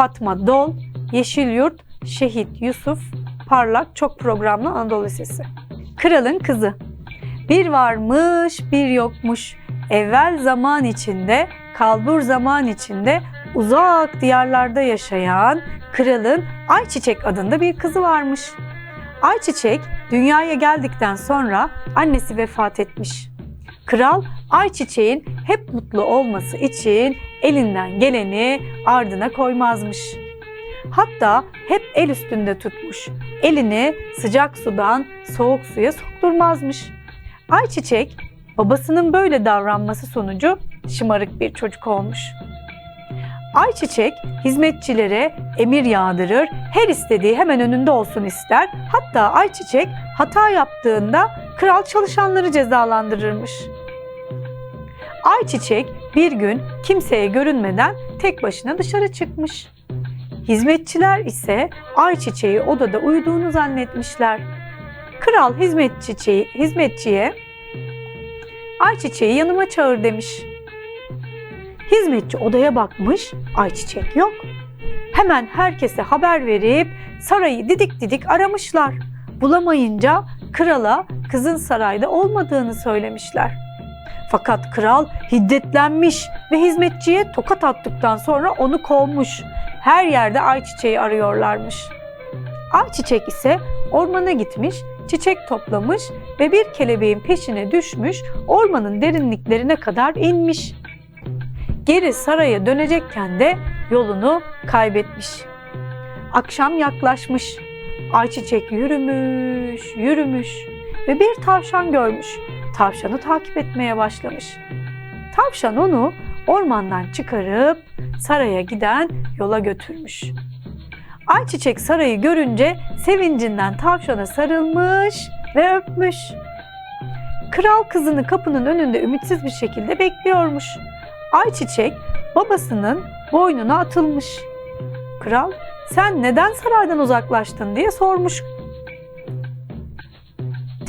Fatma Dol, Yeşilyurt, Şehit Yusuf, Parlak Çok Programlı Anadolu Lisesi. Kralın Kızı Bir varmış bir yokmuş. Evvel zaman içinde, kalbur zaman içinde uzak diyarlarda yaşayan kralın Ayçiçek adında bir kızı varmış. Ayçiçek dünyaya geldikten sonra annesi vefat etmiş. Kral Ayçiçek'in hep mutlu olması için elinden geleni ardına koymazmış. Hatta hep el üstünde tutmuş. Elini sıcak sudan soğuk suya sokturmazmış. Ayçiçek babasının böyle davranması sonucu şımarık bir çocuk olmuş. Ayçiçek hizmetçilere emir yağdırır, her istediği hemen önünde olsun ister. Hatta Ayçiçek hata yaptığında kral çalışanları cezalandırırmış. Ayçiçek bir gün kimseye görünmeden tek başına dışarı çıkmış. Hizmetçiler ise Ayçiçeği odada uyuduğunu zannetmişler. Kral hizmetçiye, hizmetçiye Ayçiçeği yanıma çağır demiş. Hizmetçi odaya bakmış, Ayçiçek yok. Hemen herkese haber verip sarayı didik didik aramışlar. Bulamayınca krala kızın sarayda olmadığını söylemişler. Fakat kral hiddetlenmiş ve hizmetçiye tokat attıktan sonra onu kovmuş. Her yerde ayçiçeği arıyorlarmış. Ayçiçek ise ormana gitmiş, çiçek toplamış ve bir kelebeğin peşine düşmüş, ormanın derinliklerine kadar inmiş. Geri saraya dönecekken de yolunu kaybetmiş. Akşam yaklaşmış. Ayçiçek yürümüş, yürümüş ve bir tavşan görmüş. Tavşanı takip etmeye başlamış. Tavşan onu ormandan çıkarıp saraya giden yola götürmüş. Ayçiçek sarayı görünce sevincinden tavşana sarılmış ve öpmüş. Kral kızını kapının önünde ümitsiz bir şekilde bekliyormuş. Ayçiçek babasının boynuna atılmış. Kral, sen neden saraydan uzaklaştın diye sormuş.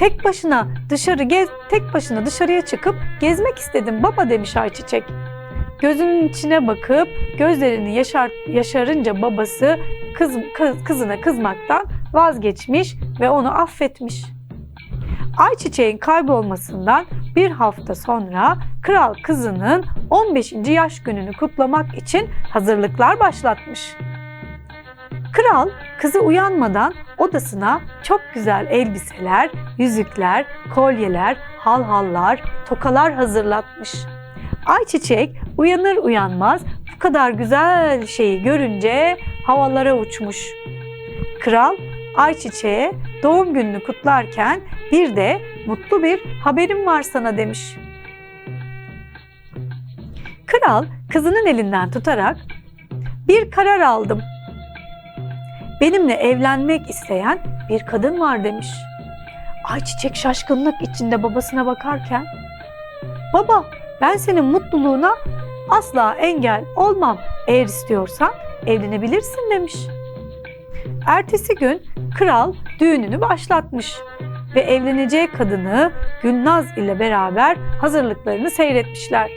Tek başına dışarı gez, tek başına dışarıya çıkıp gezmek istedim baba demiş Ayçiçek. Gözünün içine bakıp gözlerini yaşar, yaşarınca babası kız, kız, kızına kızmaktan vazgeçmiş ve onu affetmiş. Ayçiçeğin kaybolmasından bir hafta sonra kral kızının 15. yaş gününü kutlamak için hazırlıklar başlatmış. Kral kızı uyanmadan odasına çok güzel elbiseler, yüzükler, kolyeler, halhallar, tokalar hazırlatmış. Ayçiçek uyanır uyanmaz bu kadar güzel şeyi görünce havalara uçmuş. Kral Ayçiçek'e doğum gününü kutlarken bir de mutlu bir haberim var sana demiş. Kral kızının elinden tutarak bir karar aldım. Benimle evlenmek isteyen bir kadın var demiş. Ayçiçek şaşkınlık içinde babasına bakarken Baba ben senin mutluluğuna asla engel olmam. Eğer istiyorsan evlenebilirsin demiş. Ertesi gün kral düğününü başlatmış ve evleneceği kadını Gülnaz ile beraber hazırlıklarını seyretmişler.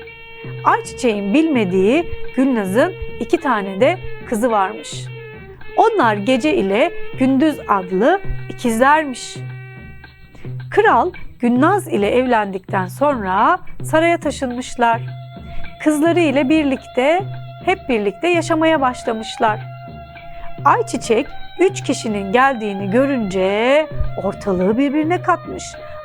Ayçiçeğin bilmediği Gülnaz'ın iki tane de kızı varmış. Onlar gece ile gündüz adlı ikizlermiş. Kral Gülnaz ile evlendikten sonra saraya taşınmışlar. Kızları ile birlikte hep birlikte yaşamaya başlamışlar. Ayçiçek üç kişinin geldiğini görünce ortalığı birbirine katmış.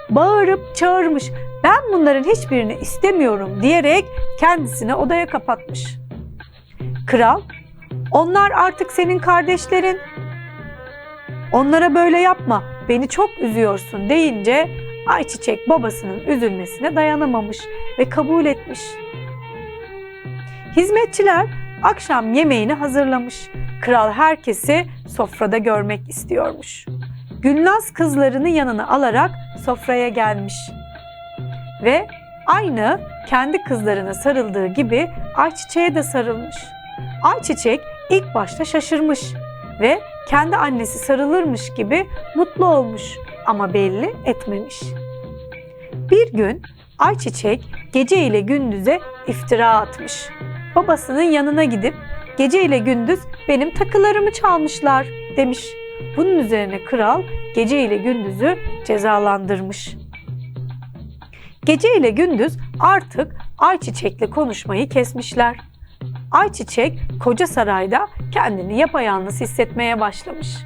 Bağırıp çağırmış. Ben bunların hiçbirini istemiyorum diyerek kendisini odaya kapatmış. Kral, onlar artık senin kardeşlerin. Onlara böyle yapma, beni çok üzüyorsun deyince Ayçiçek babasının üzülmesine dayanamamış ve kabul etmiş. Hizmetçiler akşam yemeğini hazırlamış. Kral herkesi sofrada görmek istiyormuş. Gülnaz kızlarını yanına alarak sofraya gelmiş. Ve aynı kendi kızlarına sarıldığı gibi Ayçiçek'e de sarılmış. Ayçiçek ilk başta şaşırmış ve kendi annesi sarılırmış gibi mutlu olmuş ama belli etmemiş. Bir gün Ayçiçek gece ile gündüze iftira atmış. Babasının yanına gidip gece ile gündüz benim takılarımı çalmışlar demiş. Bunun üzerine kral gece ile gündüzü cezalandırmış. Gece ile gündüz artık Ayçiçek'le konuşmayı kesmişler. Ayçiçek koca sarayda kendini yapayalnız hissetmeye başlamış.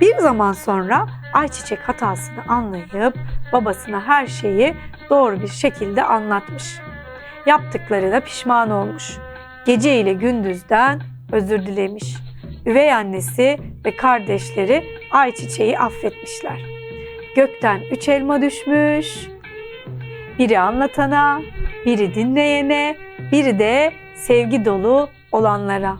Bir zaman sonra Ayçiçek hatasını anlayıp babasına her şeyi doğru bir şekilde anlatmış. Yaptıklarına pişman olmuş. Gece ile gündüzden özür dilemiş. Üvey annesi ve kardeşleri Ayçiçeği affetmişler. Gökten üç elma düşmüş. Biri anlatana, biri dinleyene, biri de sevgi dolu olanlara.